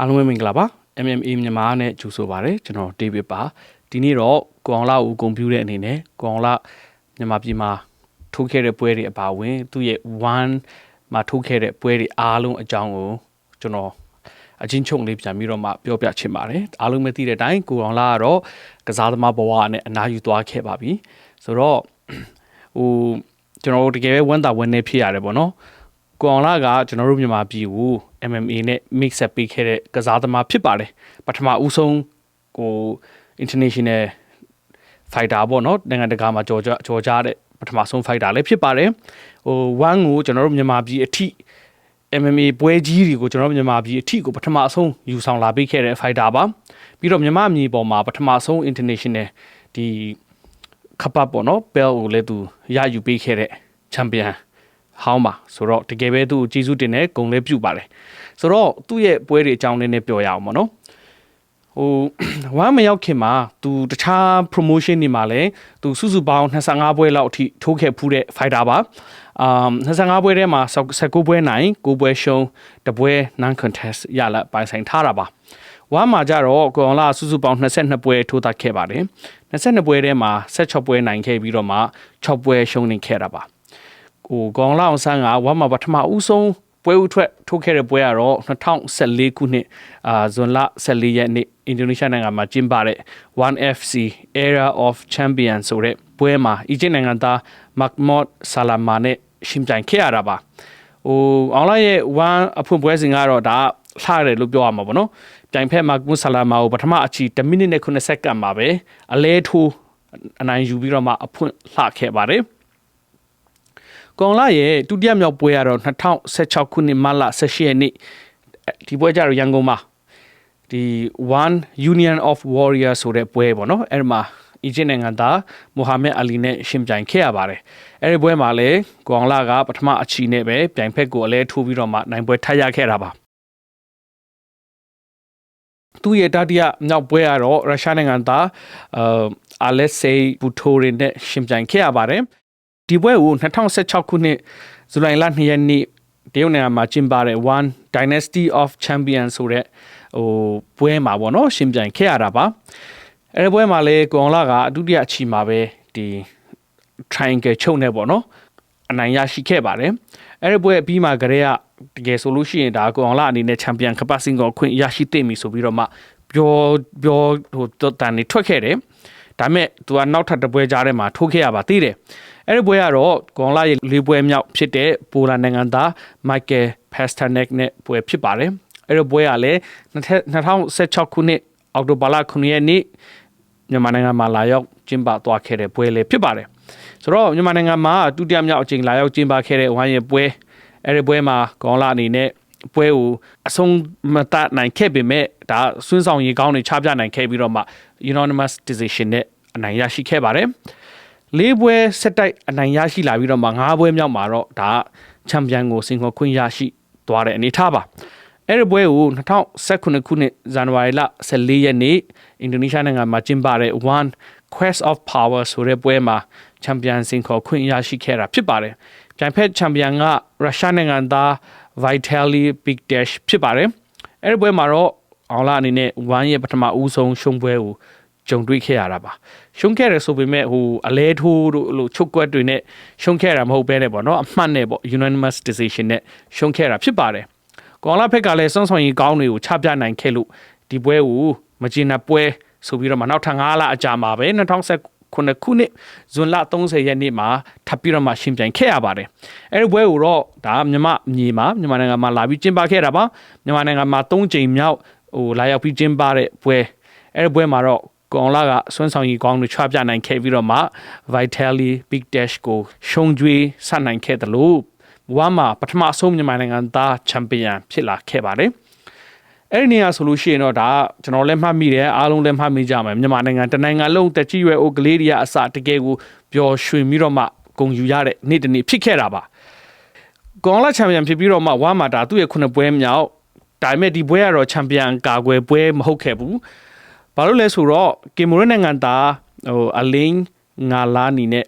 အားလုံးပဲမင်္ဂလာပါ MMA မြန်မာနဲ့ကြိုဆိုပါရစေကျွန်တော်ဒေးဗစ်ပါဒီနေ့တော့ကိုအောင်လာကိုဂုဏ်ပြုတဲ့အနေနဲ့ကိုအောင်လာမြန်မာပြည်မှာထိုးခဲ့တဲ့ပွဲတွေအပါအဝင်သူ့ရဲ့1မှာထိုးခဲ့တဲ့ပွဲတွေအားလုံးအကြောင်းကိုကျွန်တော်အချင်းချုပ်လေးပြန်ပြီးတော့မှပြောပြချင်ပါတယ်အားလုံးပဲသိတဲ့အတိုင်းကိုအောင်လာကတော့ကစားသမားဘဝနဲ့အနားယူသွားခဲ့ပါပြီဆိုတော့ဟိုကျွန်တော်တို့တကယ်ပဲဝမ်းသာဝမ်းနည်းဖြစ်ရတယ်ပေါ့နော် ကိုအောင်လာကကျွန်တော်တို့မြန်မာပြည်ကို MMA နဲ့ mix up ပေးခဲ့တဲ့ကစားသမားဖြစ်ပါတယ်ပထမဦးဆုံးဟို international fighter ပေါ့နော်နိုင်ငံတကာမှာကြော်ကြကြော်ကြတဲ့ပထမဆုံး fighter လည်းဖြစ်ပါတယ်ဟို1ကိုကျွန်တော်တို့မြန်မာပြည်အထိ MMA ပွဲကြီးတွေကိုကျွန်တော်တို့မြန်မာပြည်အထိကိုပထမဆုံးယူဆောင်လာပေးခဲ့တဲ့ fighter ပါပြီးတော့မြန်မာမြေပေါ်မှာပထမဆုံး international ဒီခပ်ပတ်ပေါ့နော် belt ကိုလည်းသူရယူပေးခဲ့တဲ့ champion ဟောင်းပါဆိုတော့တကယ်ပဲသူ့ကိုကျေးဇူးတင်တယ်ဂုဏ်လည်းပြုပါတယ်ဆိုတော့သူ့ရဲ့ပွဲတွေအကြောင်းလေးနဲ့ပြောရအောင်ပေါ့နော်ဟိုဝမ်းမရောက်ခင်မှာသူတခြား promotion တွေမှာလည်းသူစုစုပေါင်း25ပွဲလောက်အထိထိုးခဲ့ဖူးတဲ့ fighter ပါအမ်25ပွဲထဲမှာ19ပွဲနိုင်9ပွဲရှုံးတပွဲ non contest ရလာပိုင်ဆိုင်ထားတာပါဝမ်းမှာကြတော့ကွန်လာစုစုပေါင်း22ပွဲထိုးသက်ခဲ့ပါတယ်22ပွဲထဲမှာ16ပွဲနိုင်ခဲ့ပြီးတော့မှ6ပွဲရှုံးနေခဲ့တာပါ ဟိုကောင်လာအောင်ဆန်းကဝမ်းမှာပထမဦးဆုံးပွဲဥထွက်ထိုးခဲ့တဲ့ပွဲကတော့2014ခုနှစ်အာဇွန်လ14ရက်နေ့အင်ဒိုနီးရှားနိုင်ငံမှာကျင်းပတဲ့ 1FC Era of Champion ဆိုတဲ့ပွဲမှာအီဂျစ်နိုင်ငံသား Mahmoud Salama နဲ့ရှင်ပြိုင်ခဲ့ရတာပါဟိုအောင်လိုက်ရဲ့1အဖွင့်ပွဲစဉ်ကတော့ဒါလှရတယ်လို့ပြောရမှာပေါ့နော်ပြိုင်ဖက် Mahmoud Salama ကိုပထမအချီ1မိနစ်နဲ့9စက္ကန့်မှာပဲအလဲထိုးအနိုင်ယူပြီးတော့မှအဖွင့်လှခဲ့ပါတယ် ကောင်လာရဲ့ဒုတိယမြောက်ပွဲကတော့2016ခုနှစ်မလ18ရက်နေ့ဒီပွဲကျတော့ရန်ကုန်မှာဒီ One Union of Warrior ဆိုတဲ့ပွဲပေါ့နော်အဲ့ဒီမှာအီဂျစ်နိုင်ငံသားမိုဟာမက်အလီနဲ့ရှင်ပြိုင်ခဲ့ရပါတယ်အဲ့ဒီပွဲမှာလည်းကောင်လာကပထမအချီနဲ့ပဲပြိုင်ဖက်ကိုအလဲထိုးပြီးတော့မှနိုင်ပွဲထပ်ရခဲ့တာပါသူရဲ့တတိယမြောက်ပွဲကတော့ရုရှားနိုင်ငံသားအာလက်ဆေးဘူထိုရင်နဲ့ရှင်ပြိုင်ခဲ့ရပါတယ် ဒီပွဲကို2016ခုနှစ်ဇူလိုင်လ2ရက်နေ့တရုတ်နိုင်ငံမှာကျင်းပတဲ့ One Dynasty of Champions ဆိုတဲ့ဟိုပွဲမှာပေါ့နော်ရှင်ပြိုင်ခဲ့ရတာပါအဲဒီပွဲမှာလည်းကွန်လာကအဒုတိယအချီမှာပဲဒီ triangle ချုပ်နေပေါ့နော်အနိုင်ရရှိခဲ့ပါတယ်အဲဒီပွဲအပြီးမှာကလေးကတကယ်ဆိုလို့ရှိရင်ဒါကွန်လာအနေနဲ့ချန်ပီယံကပတ်စင်ကိုခွင့်ရရှိသိပြီဆိုပြီးတော့မှပြောပြောဟိုတန်နေထွက်ခဲ့တယ်ဒါပေမဲ့သူကနောက်ထပ်တစ်ပွဲကြားထဲမှာထိုးခဲ့ရပါသေးတယ် အဲ့ဒီပွဲကတော့ကွန်လာရဲ့လေးပွဲမြောက်ဖြစ်တဲ့ပိုလန်နိုင်ငံသားမိုက်ကယ်ဖက်စတာနက်နဲ့ပွဲဖြစ်ပါတယ်အဲ့ဒီပွဲကလည်း2016ခုနှစ်အောက်တိုဘာလ9ရက်နေ့မြန်မာနိုင်ငံမှာလာရောက်ကျင်းပသွားခဲ့တဲ့ပွဲလေးဖြစ်ပါတယ်ဆိုတော့မြန်မာနိုင်ငံမှာဒုတိယမြောက်အကြိမ်လာရောက်ကျင်းပခဲ့တဲ့ဝိုင်းရဲ့ပွဲအဲ့ဒီပွဲမှာကွန်လာအနေနဲ့ပွဲကိုအဆုံးမတနိုင်ခဲ့ပေမဲ့ဒါဆွန်းဆောင်ရေကောင်းတွေချပြနိုင်ခဲ့ပြီးတော့မှ unanimous decision နဲ့အနိုင်ရရှိခဲ့ပါတယ် လေးပွဲဆက်တိုက်အနိုင်ရရှိလာပြီးတော့မှ၅ပွဲမြောက်မှာတော့ဒါချန်ပီယံကိုစင်ခေါ်ခွင့်ရရှိသွားတဲ့အနေထားပါအဲ့ဒီပွဲကို2019ခုနှစ်ဇန်နဝါရီလ14ရက်နေ့အင်ဒိုနီးရှားနိုင်ငံမှာကျင်းပတဲ့ One Quest of Power ဆိုတဲ့ပွဲမှာချန်ပီယံစင်ခေါ်ခွင့်ရရှိခဲ့တာဖြစ်ပါတယ်။ပြိုင်ဖက်ချန်ပီယံကရုရှားနိုင်ငံသား Vitaly Big Dash ဖြစ်ပါတယ်။အဲ့ဒီပွဲမှာတော့အောင်လာအနေနဲ့ One ရဲ့ပထမဦးဆုံးရှုံးပွဲကို ကြုံတွေ့ခဲ့ရတာပါရှုံးခဲ့ရဆိုပေမဲ့ဟိုအလဲထိုးတို့လို့ချုပ်ကွက်တွေနဲ့ရှုံးခဲ့တာမဟုတ်ဘဲနဲ့ပေါ့နော်အမှတ်နဲ့ပေါ့ unanimous decision နဲ့ရှုံးခဲ့တာဖြစ်ပါတယ်ကောင်လာဖက်ကလည်းစွန့်ဆောင်ရည်ကောင်းတွေကိုချပြနိုင်ခဲ့လို့ဒီပွဲကိုမကျင်တဲ့ပွဲဆိုပြီးတော့မှနောက်ထပ်9လအကြာမှာပဲ2019ခုနှစ်ခုနှစ်ဇွန်လ30ရက်နေ့မှာထပ်ပြီးတော့မှရှင်ပြိုင်ခဲ့ရပါတယ်အဲဒီပွဲကိုတော့ဒါမြန်မာမြေမှာမြန်မာနိုင်ငံမှာလာပြီးကျင်းပခဲ့တာပါမြန်မာနိုင်ငံမှာ3ချိန်မြောက်ဟိုလာရောက်ပြီးကျင်းပတဲ့ပွဲအဲဒီပွဲမှာတော့ ကောင်လာကဆွမ်းဆောင်ရည်ကောင်းတွေချပြနိုင်ခဲ့ပြီးတော့မှ Vitaly Big Dash ကိုရှုံကြွေးဆနိုင်ခဲ့တယ်လို့ဝမ်းမှာပထမဆုံးမြန်မာနိုင်ငံသားချန်ပီယံဖြစ်လာခဲ့ပါတယ်အဲ့ဒီနေရာဆိုလို့ရှိရင်တော့ဒါကျွန်တော်လည်းမှတ်မိတယ်အားလုံးလည်းမှတ်မိကြမယ်မြန်မာနိုင်ငံတနိုင်ငံလုံးတက်ကြီးရွယ်အိုကလေးတွေကအစတကယ်ကိုပျော်ရွှင်ပြီးတော့မှဂုံယူရတဲ့နေ့တစ်နေ့ဖြစ်ခဲ့တာပါကောင်လာချန်ပီယံဖြစ်ပြီးတော့မှဝမ်းမှာဒါသူ့ရဲ့ခုနှစ်ပွဲမြောက်ဒါပေမဲ့ဒီပွဲကတော့ချန်ပီယံကာကွယ်ပွဲမဟုတ်ခဲ့ဘူး ဘာလို့လဲဆိုတော့ကင်မရွန်နိုင်ငံသားဟိုအလင်းငါလာနီနဲ့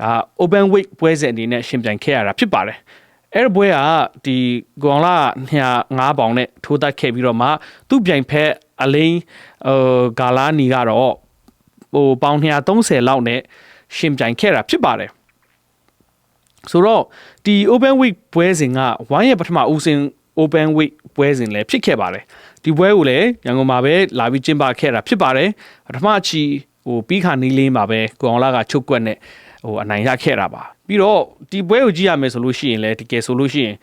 ဒါ open weight ပွဲစဉ်အနေနဲ့ရှင်ပြိုင်ခဲ့ရတာဖြစ်ပါတယ်အဲ့ဒီပွဲကဒီကွန်လာ205ပေါင်နဲ့ထိုးတက်ခဲ့ပြီးတော့မှသူ့ပြိုင်ဖက်အလိန်ဟိုဂါလာနီကတော့ဟိုပေါင်230လောက်နဲ့ရှင်ပြိုင်ခဲ့တာဖြစ်ပါတယ်ဆိုတော့ဒီ open week ပွဲစဉ်ကဝိုင်းရဲ့ပထမဦးစဉ် open week ပွဲစဉ်လည်းဖြစ်ခဲ့ပါတယ် ဒီပွဲကိုလည်းရန်ကုန်မှာပဲလာပြီးကျင်းပခဲ့တာဖြစ်ပါတယ်ပထမအချီဟိုပြီးခါနီးလေးမှာပဲကွန်လာကချုပ်ကွက်နဲ့ဟိုအနိုင်ရခဲ့တာပါပြီးတော့ဒီပွဲကိုကြည့်ရမယ်ဆိုလို့ရှိရင်လည်းတကယ်ဆိုလို့ရှိရင်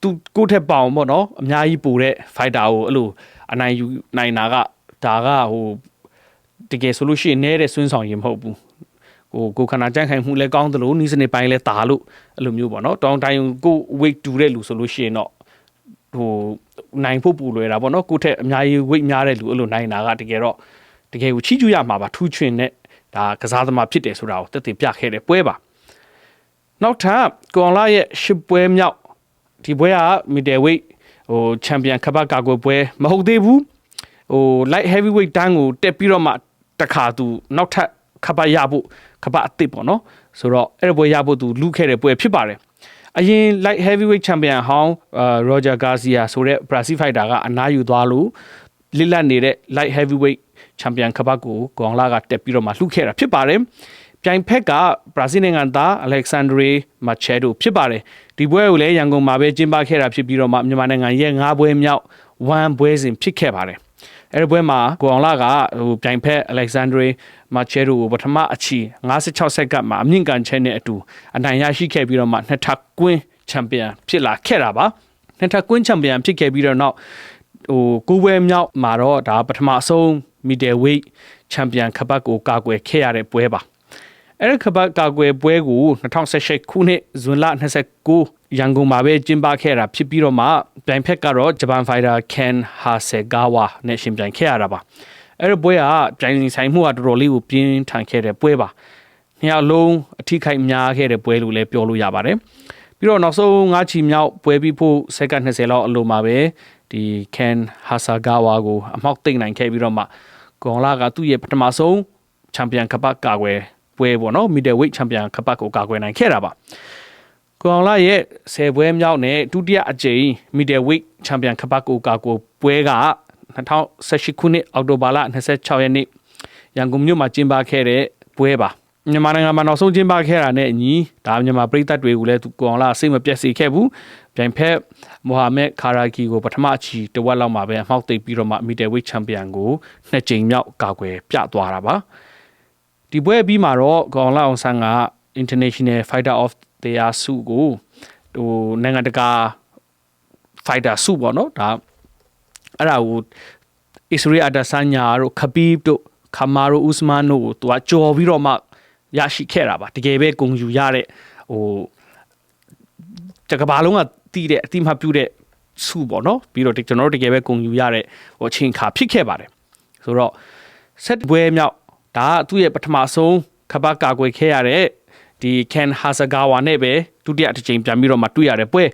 သူကိုယ့်ထက်ပေါအောင်ပေါ့နော်အများကြီးပိုတဲ့ fighter ကိုအဲ့လိုအနိုင်ယူနိုင်တာကဒါကဟိုတကယ်ဆိုလို့ရှိရင်နဲတဲ့ဆွင်းဆောင်ရင်မဟုတ်ဘူးဟိုကိုခန္ဓာကြန့်ခိုင်မှုလည်းကောင်းသလိုနီးစနစ်ပိုင်းလည်းတာလို့အဲ့လိုမျိုးပေါ့နော်တောင်းတိုင်းကို weight တူတဲ့လူဆိုလို့ရှိရင်တော့ ဟိုနိုင်ဖို့ပူလွယ်တာပေါ့နော်ကိုယ့်ထက်အများကြီး weight များတဲ့လူအဲ့လိုနိုင်တာကတကယ်တော့တကယ်ကိုချီးကျူးရမှာပါထူးချွင်တဲ့ဒါကစားသမားဖြစ်တယ်ဆိုတာကိုတက်တည်ပြခဲ့တဲ့ပွဲပါနောက်ထပ်ကွန်လာရဲ့ရှစ်ပွဲမြောက်ဒီပွဲကမီဒယ်ဝိတ်ဟိုချန်ပီယံကပတ်ကာကွယ်ပွဲမဟုတ်သေးဘူးဟို light heavyweight တန်းကိုတက်ပြီးတော့မှတခါသူနောက်ထပ်ကပတ်ရဖို့ကပတ်အစ်စ်ပေါ့နော်ဆိုတော့အဲ့ဒီပွဲရဖို့သူလူခဲ့တဲ့ပွဲဖြစ်ပါတယ် အရင် light heavyweight champion ဟောင်း Roger Garcia ဆိုတဲ့ Brazil fighter ကအနားယူသွားလို့လစ်လတ်နေတဲ့ light heavyweight ချန်ပီယံကပတ်ကိုဂွန်လာကတက်ပြီးတော့မှလှုပ်ခဲ့တာဖြစ်ပါတယ်။ပြိုင်ဖက်ကဘရာဇီးနိုင်ငံသားအလက်ဆန်ဒရီမချဲဒိုဖြစ်ပါတယ်။ဒီပွဲကိုလည်းရန်ကုန်မှာပဲကျင်းပခဲ့တာဖြစ်ပြီးတော့မှမြန်မာနိုင်ငံရဲ့၅ပွဲမြောက်ဝမ်ပွဲစဉ်ဖြစ်ခဲ့ပါတယ်။ အဲဒီပွဲမှာဂွန်လာကဟိုပြိုင်ဖက်အလက်ဆန်ဒရီမချဲဒိုကိုပထမအချီ56စက္ကန့်မှာအမြင့်ကန်ချဲနဲ့အတူအနိုင်ရရှိခဲ့ပြီးတော့မှနှစ်ထပ်ကွင်းချန်ပီယံဖြစ်လာခဲ့တာပါ။နှစ်ထပ်ကွင်းချန်ပီယံဖြစ်ခဲ့ပြီးတော့နောက်ဟိုကိုးပွဲမြောက်မှာတော့ဒါပထမအဆုံးမီဒယ်ဝိတ်ချန်ပီယံခပတ်ကိုကာကွယ်ခဲ့ရတဲ့ပွဲပါ အဲ့ဒီခပတ်ကာကွယ်ပွဲကို2018ခုနှစ်ဇွန်လ29ရန်ကုန်မှာပဲကျင်းပခဲ့တာဖြစ်ပြီးတော့မှပြိုင်ဖက်ကတော့ဂျပန်ဖိုင်တာကန်ဟာဆယ်ဂါဝါနဲ့ရှင်ပြိုင်ခဲ့ရတာပါအဲ့ဒီပွဲကပြိုင်ဆိုင်မှုကတော်တော်လေးကိုပြင်းထန်ခဲ့တဲ့ပွဲပါနှစ်ယောက်လုံးအထိခိုက်များခဲ့တဲ့ပွဲလို့လည်းပြောလို့ရပါတယ်ပြီးတော့နောက်ဆုံး၅ချီမြောက်ပွဲပြီးဖို့စက္ကန့်20လောက်အလိုမှာပဲဒီကန်ဟာဆာဂါဝါကိုအမောက်သိမ့်နိုင်ခဲ့ပြီးတော့မှဂွန်လာကသူ့ရဲ့ပထမဆုံးချန်ပီယံကပတ်ကာကွယ် ပွဲပေါ့နော်မီဒယ်ဝိတ်ချန်ပီယံကပတ်ကိုကာကွယ်နိုင်ခဲ့တာပါကွန်လာရဲ့ဆယ်ပွဲမြောက်နဲ့ဒုတိယအကြိမ်မီဒယ်ဝိတ်ချန်ပီယံကပတ်ကိုကာကွယ်ပွဲက2018ခုနှစ်အောက်တိုဘာလ26ရက်နေ့ရန်ကုန်မြို့မှာကျင်းပခဲ့တဲ့ပွဲပါမြန်မာနိုင်ငံမှာနောက်ဆုံးကျင်းပခဲ့တာနဲ့အညီဒါမြန်မာပြည်သက်တွေကိုလည်းကွန်လာစိတ်မပြတ်စေခဲ့ဘူးပြိုင်ဖက်မိုဟာမက်ခါရာကီကိုပထမအချီတဝက်လောက်မှာပဲအမှောက်သိပ်ပြီးတော့မှမီတယ်ဝိတ်ချန်ပီယံကိုနှစ်ကြိမ်မြောက်ကာကွယ်ပြသွားတာပါ ဒီပွဲပြီးမှာတော့ဂွန်လာအောင်ဆန်က International Fighter of the Year ဆုကိုဟိုနိုင်ငံတကာ fighter ဆုပေါ့နော်ဒါအဲ့ဒါကို Israel Adesanya တို့ Khabib တို့ခမာရိုဥစမန်တို့ကိုသူကကြော်ပြီးတော့မှရရှိခဲ့တာပါတကယ်ပဲဂုံယူရတဲ့ဟိုတကဘာလုံးကတီးတဲ့အတိမပြုတဲ့စုပေါ့နော်ပြီးတော့ကျွန်တော်တို့တကယ်ပဲဂုံယူရတဲ့ဟိုအချိန်ခါဖြစ်ခဲ့ပါတယ်ဆိုတော့ဆက်ပွဲမြောက် ဒါကသူ့ရဲ့ပထမဆုံးခပတ်ကာကွယ်ခဲ့ရတဲ့ဒီကန်ဟာဆာဂါဝါနဲ့ပဲဒုတိယတစ်ချိန်ပြန်ပြီးတော့မှတွေ့ရတဲ့ပွဲ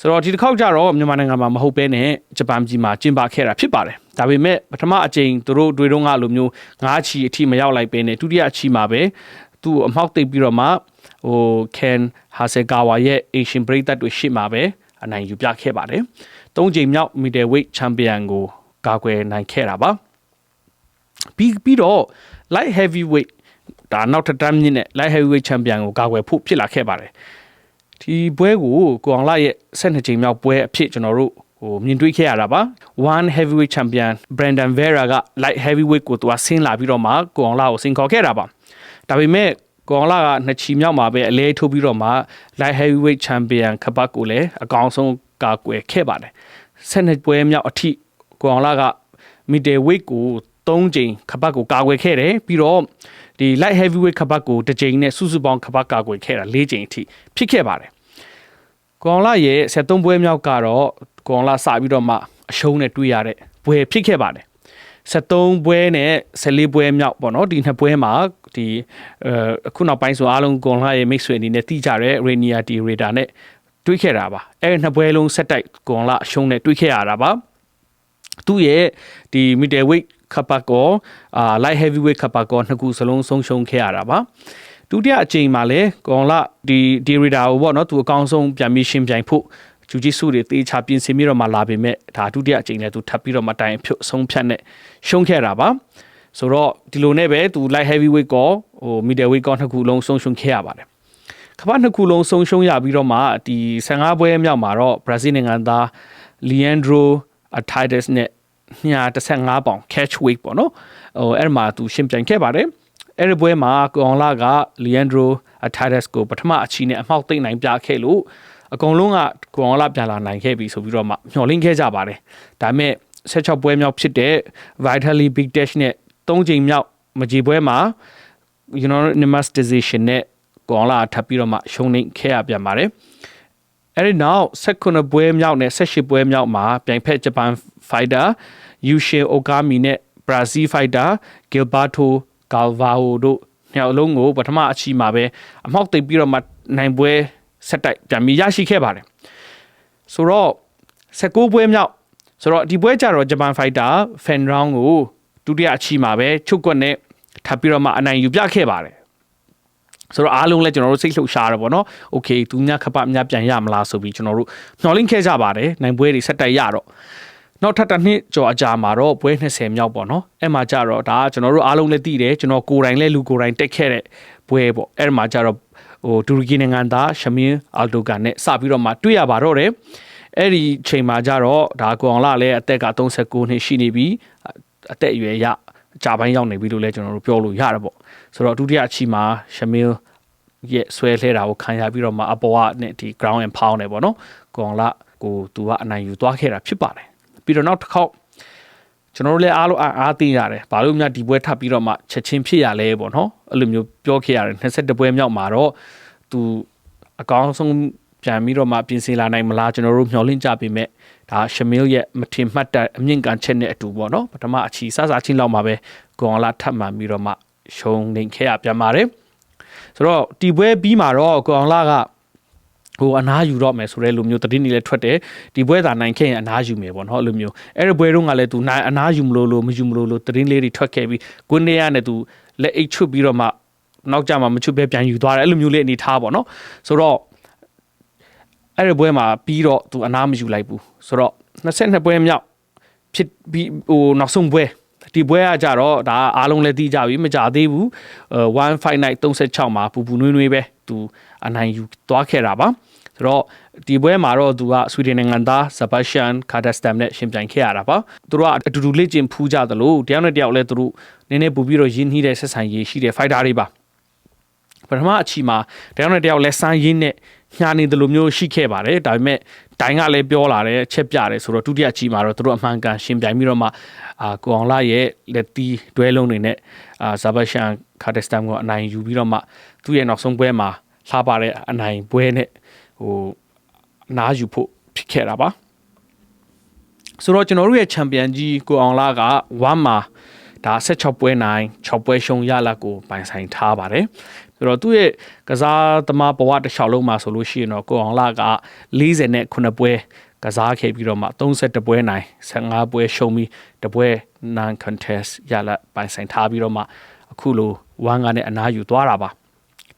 ဆိုတော့ဒီတစ်ခေါက်ကျတော့မြန်မာနိုင်ငံမှာမဟုတ်ဘဲနဲ့ဂျပန်ပြည်မှာကျင်းပခဲ့တာဖြစ်ပါတယ်ဒါပေမဲ့ပထမအကြိမ်သူတို့တွေတော့ကလိုမျိုးငါးချီအထိမရောက်လိုက်ပဲနဲ့ဒုတိယအချီမှာပဲသူ့အမောက်သိပ်ပြီးတော့မှဟိုကန်ဟာဆယ်ဂါဝါရဲ့ Asian Break တက်တွေရှေ့မှာပဲအနိုင်ယူပြခဲ့ပါတယ်။၃ချိန်မြောက် middleweight champion ကိုကာကွယ်နိုင်ခဲ့တာပါ။ ပြီးပြီးတော့ light heavyweight ဒါနောက်ထပ်တမ်းမြင့်နဲ့ light heavyweight champion ကိုကာကွယ်ဖို့ဖြစ်လာခဲ့ပါတယ်။ဒီပွဲကိုကိုအောင်လာရဲ့12ချိန်မြောက်ပွဲအဖြစ်ကျွန်တော်တို့ဟိုမြင်တွေ့ခဲ့ရတာပါ one heavyweight champion Brandon Vera က light heavyweight ကိုသူကဆင်းလာပြီးတော့မှကိုအောင်လာကိုဆင်ခေါ်ခဲ့တာပါဒါပေမဲ့ကောင်လာကနှစ်ချီမြောက်မှာပဲအလဲထိုးပြီးတော့မှ light heavyweight champion ခပတ်ကိုလည်းအကောင်ဆုံးကာကွယ်ခဲ့ပါတယ်ဆက်နှစ်ပွဲမြောက်အထိကောင်လာက middleweight ကို 3ချိန်ခပတ်ကိုကာကွယ်ခဲ့တယ်ပြီးတော့ဒီ light heavyweight ခပတ်ကိုတစ်ချိန်နဲ့စုစုပေါင်းခပတ်ကာကွယ်ခဲ့တာ၄ချိန်အထိဖြစ်ခဲ့ပါတယ်ကောင်လာရဲ့73ပွဲမြောက်ကတော့ကောင်လာစပြီးတော့မှအရှုံးနဲ့တွေ့ရတဲ့ပွဲဖြစ်ခဲ့ပါတယ်73ပွဲနဲ့14ပွဲမြောက်ပေါ့နော်ဒီနှစ်ပွဲမှာဒီအခုနောက်ပိုင်းဆိုအားလုံးကွန်လာရဲ့မိတ်ဆွေအနေနဲ့တိကြတဲ့ Rainier D Raider နဲ့တွေးခဲ့တာပါအဲ့နှစ်ပွဲလုံးဆက်တိုက်ကွန်လာအရှုံးနဲ့တွေးခဲ့ရတာပါသူ့ရဲ့ဒီ middleweight ခပ်ပတ်ကောအာ light heavyweight ခပ်ပတ်ကောနှစ်ခုစလုံးဆုံးရှုံးခဲ့ရတာပါဒုတိယအကြိမ်မှာလည်းကောင်လာဒီဒီရီဒါကိုပေါ့နော်သူအကောင်းဆုံးပြန်ပြီးရှင်းပြိုင်ဖို့ဂျူဂျီစုတွေတေချာပြင်ဆင်ပြီးတော့မှလာပေမဲ့ဒါဒုတိယအကြိမ်နဲ့သူထပ်ပြီးတော့မှတိုင်အဖြုတ်အဆုံးဖြတ်နဲ့ရှုံးခဲ့တာပါဆိုတော့ဒီလိုနဲ့ပဲသူ light heavyweight ကောဟို middleweight ကောနှစ်ခုလုံးဆုံးရှုံးခဲ့ရပါတယ်ကမ္ဘာနှစ်ခုလုံးဆုံးရှုံးရပြီးတော့မှဒီ15ပွဲမြောက်မှာတော့ဘရာဇီးနိုင်ငံသား Leandro Titus နဲ့ 115ပေါင် catch weight ပေါ့နော်ဟိုအဲ့မှာသူရှင်းပြိုင်ခဲ့ပါတယ်အဲ့ဒီပွဲမှာကောင်လာက Leandro Titus ကိုပထမအချီနဲ့အမှောက်သိမ့်နိုင်ပြခဲ့လို့အကုန်လုံးကကောင်လာပြန်လာနိုင်ခဲ့ပြီဆိုပြီးတော့မှမျှော်လင့်ခဲ့ကြပါတယ်ဒါပေမဲ့16ပွဲမြောက်ဖြစ်တဲ့ Vitaly Big Dash နဲ့3ချိန်မြောက်မကြီးပွဲမှာ unanimous decision နဲ့ကောင်လာထပ်ပြီးတော့မှရှုံးနေခဲ့ရပြန်ပါတယ် အဲ့ဒီနောက်16ပွဲမြောက်နဲ့18ပွဲမြောက်မှာပြိုင်ဖက်ဂျပန်ဖိုက်တာယူရှင်အိုကာမီနဲ့ဘရာဇီးဖိုက်တာဂီလ်ဘာတိုဂါလ်ဗာဟိုတို့ညောင်လုံးကိုပထမအချီမှာပဲအမောက်သိပ်ပြီးတော့မှနိုင်ပွဲဆက်တိုက်ပြန်ပြီးရရှိခဲ့ပါတယ်ဆိုတော့16ပွဲမြောက်ဆိုတော့ဒီပွဲကြတော့ဂျပန်ဖိုက်တာဖန်ရောင်းကိုဒုတိယအချီမှာပဲချုပ်ကွက်နဲ့ထပ်ပြီးတော့မှအနိုင်ယူပြခဲ့ပါတယ် ဆိုတော့အားလုံးလည်းကျွန်တော်တို့စိတ်လှုပ်ရှားရပေါ့နော်။ Okay သူများခပများပြန်ရမလားဆိုပြီးကျွန်တော်တို့မျှော်လင့်ခဲ့ကြပါတယ်။နိုင်ပွဲတွေဆက်တိုက်ရတော့နောက်ထပ်တစ်နှစ်ကျော်အကြာမှာတော့ပွဲ20မြောက်ပေါ့နော်။အဲ့မှာကြတော့ဒါကကျွန်တော်တို့အားလုံးလည်းသိတယ်ကျွန်တော်ကိုယ်တိုင်လည်းလူကိုယ်တိုင်တက်ခဲ့တဲ့ပွဲပေါ့။အဲ့မှာကြတော့ဟိုတူရကီနိုင်ငံသားရှမင်းအာလ်တိုကန်နဲ့စပြီးတော့မှတွေ့ရပါတော့တယ်။အဲ့ဒီချိန်မှာကြတော့ဒါကွန်လာလည်းအသက်က39နှစ်ရှိနေပြီအသက်အရွယ်ရ အကြပိုင်းရောက်နေပြီလို့လည်းကျွန်တော်တို့ပြောလို့ရတယ်ပေါ့ဆိုတော့ဒုတိယအချီမှာရှမီလ်ရဲ့ဆွဲလှဲတာကိုခံရပြီးတော့မှအပေါ်ကနဲ့ဒီ ground and pound နဲ့ပေါ့နော်ကောင်လာကိုသူကအနိုင်ယူသွားခဲ့တာဖြစ်ပါတယ်ပြီးတော့နောက်တစ်ခေါက်ကျွန်တော်တို့လည်းအားလုံးအားသိရတယ်ဘာလို့များဒီပွဲထပ်ပြီးတော့မှချက်ချင်းဖြစ်ရလဲပေါ့နော်အဲ့လိုမျိုးပြောခဲ့ရတယ်22ပွဲမြောက်မှာတော့သူအကောင်းဆုံးပြန်ပြီးတော့မှပြင်ဆင်လာနိုင်မလားကျွန်တော်တို့မျှော်လင့်ကြပေမဲ့ ဒါရှမီလ်ရဲ့မထင်မှတ်တဲ့အမြင့်ကန်ချက်နဲ့အတူပေါ့နော်ပထမအချီစစချင်းလောက်မှာပဲကွန်လာထပ်မှန်ပြီးတော့မှရှုံးနေခဲ့ရပြန်ပါတယ်ဆိုတော့တီပွဲပြီးမှာတော့ကွန်လာကဟိုအနားယူတော့မယ်ဆိုတဲ့လူမျိုးတတိနေလဲထွက်တယ်ဒီပွဲသာနိုင်ခဲ့ရင်အနားယူမယ်ပေါ့နော်အဲ့လိုမျိုးအဲ့ဒီပွဲတုန်းကလည်းသူနိုင်အနားယူမလို့လို့မယူမလို့လို့တတိလေးတွေထွက်ခဲ့ပြီးကွင်းထဲကနဲ့သူလက်အိတ်ချွတ်ပြီးတော့မှနောက်ကြမှာမချွတ်ပဲပြန်ယူသွားတယ်အဲ့လိုမျိုးလေးအနေထားပေါ့နော်ဆိုတော့ အဲ့ဒီပွဲမှာပြီးတော့သူအနားမယူလိုက်ဘူးဆိုတော့22ပွဲမြောက်ဖြစ်ပြီးဟိုနောက်ဆုံးပွဲဒီပွဲကကြတော့ဒါအားလုံးလည်းသိကြပြီမကြသေးဘူး1 night 36မှာပူပူနွေးနွေးပဲသူအနိုင်ယူသွားခဲ့တာပါဆိုတော့ဒီပွဲမှာတော့သူကဆွီဒင်နိုင်ငံသားဇဘတ်ရှန်ကာဒက်စတမ်နဲ့ရှင်ပြိုင်ခဲ့ရတာပါသူတို့ကအတူတူလေ့ကျင့်ဖူးကြသလိုတယောက်နဲ့တယောက်လည်းသူတို့နည်းနည်းပူပြီးတော့ရင်းနှီးတဲ့ဆက်ဆံရေးရှိတဲ့ဖိုက်တာတွေပါပထမအချီမှာတယောက်နဲ့တယောက်လက်ဆန်းရင်းနဲ့ ညာနေတယ်လို့မျိုးရှိခဲ့ပါတယ်ဒါပေမဲ့တိုင်ကလည်းပြောလာတယ်ချက်ပြတယ်ဆိုတော့ဒုတိယချီမှာတော့သူတို့အမှန်ကန်ရှင်ပြိုင်ပြီးတော့မှအာကိုအောင်လာရဲ့လက်တီးတွဲလုံးတွေနဲ့အာဇာဘတ်ရှန်ကာဒက်စတမ်ကိုအနိုင်ယူပြီးတော့မှသူ့ရဲ့နောက်ဆုံးပွဲမှာလှပတဲ့အနိုင်ပွဲနဲ့ဟိုနားယူဖို့ဖြစ်ခဲ့တာပါဆိုတော့ကျွန်တော်တို့ရဲ့ချန်ပီယံကြီးကိုအောင်လာက1မှာ ဒါ16ပွဲနိုင်6ပွဲရှုံးရလက်ကိုပိုင်ဆိုင်ထားပါတယ်ဆိုတော့သူ့ရဲ့ကစားသမားဘဝတစ်လျှောက်လုံးမှာဆိုလို့ရှိရင်တော့ကိုအောင်လာက40နဲ့9ပွဲကစားခဲ့ပြီးတော့မှ31ပွဲနိုင်15ပွဲရှုံးပြီးတပွဲ non contest ရလက်ပိုင်ဆိုင်ထားပြီးတော့မှအခုလိုဝမ်ကနဲ့အနားယူသွားတာပါ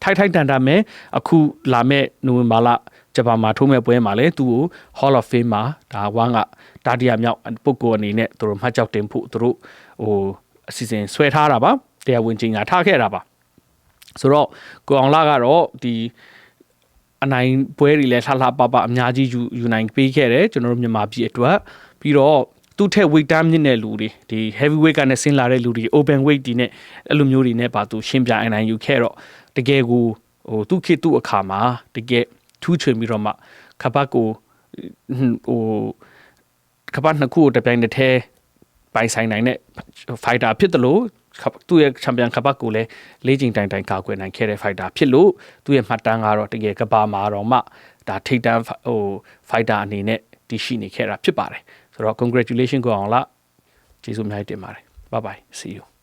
ထိုက်ထိုက်တန်တန်မဲ့အခုလာမဲ့နိုဝင်ဘာလဂျပန်မှာထိုးမဲ့ပွဲမှာလည်းသူ့ကို Hall of Fame မှာဒါဝမ်ကတာတီယာမြောက်ပုဂ္ဂိုလ်အနေနဲ့သူတို့မှတ်ကြောက်တင်ဖို့သူတို့ဟို အစီအစဉ်ဆွဲထားတာပါတရားဝင်ကြီးညာထားခဲ့တာပါဆိုတော့ကိုအောင်လာကတော့ဒီအနိုင်ပွဲတွေလည်းလှလှပပအများကြီးယူယူနိုင်ပေးခဲ့တယ်ကျွန်တော်တို့မြန်မာပြည်အတွက်ပြီးတော့သူ့ထက် weight တမ်းမြင့်တဲ့လူတွေဒီ heavy weight ကနေဆင်းလာတဲ့လူတွေ open weight ဒီနဲ့အဲ့လိုမျိုးတွေနဲ့ပါသူရှင်းပြအနိုင်ယူခဲ့တော့တကယ်ကိုဟိုသူ့ခေတ်သူ့အခါမှာတကယ်ထူးချွန်ပြီးတော့မှခပတ်ကိုဟိုခပတ်နှစ်ခုကိုတပြိုင်တည်း ပိုင်ဆိုင်နိုင်တဲ့ fighter ဖြစ်တယ်လို့သူ့ရဲ့ချန်ပီယံကပတ်ကိုလည်းလေးချိန်တိုင်တိုင်ကာကွယ်နိုင်ခဲ့တဲ့ fighter ဖြစ်လို့သူ့ရဲ့မှတ်တမ်းကတော့တကယ်ကပါမှာတော့မှဒါထိတ်တန်းဟို fighter အနေနဲ့တည်ရှိနေခဲ့တာဖြစ်ပါတယ်ဆိုတော့ congratulation ကိုအောင်လားကျေးဇူးအများကြီးတင်ပါတယ် bye bye see you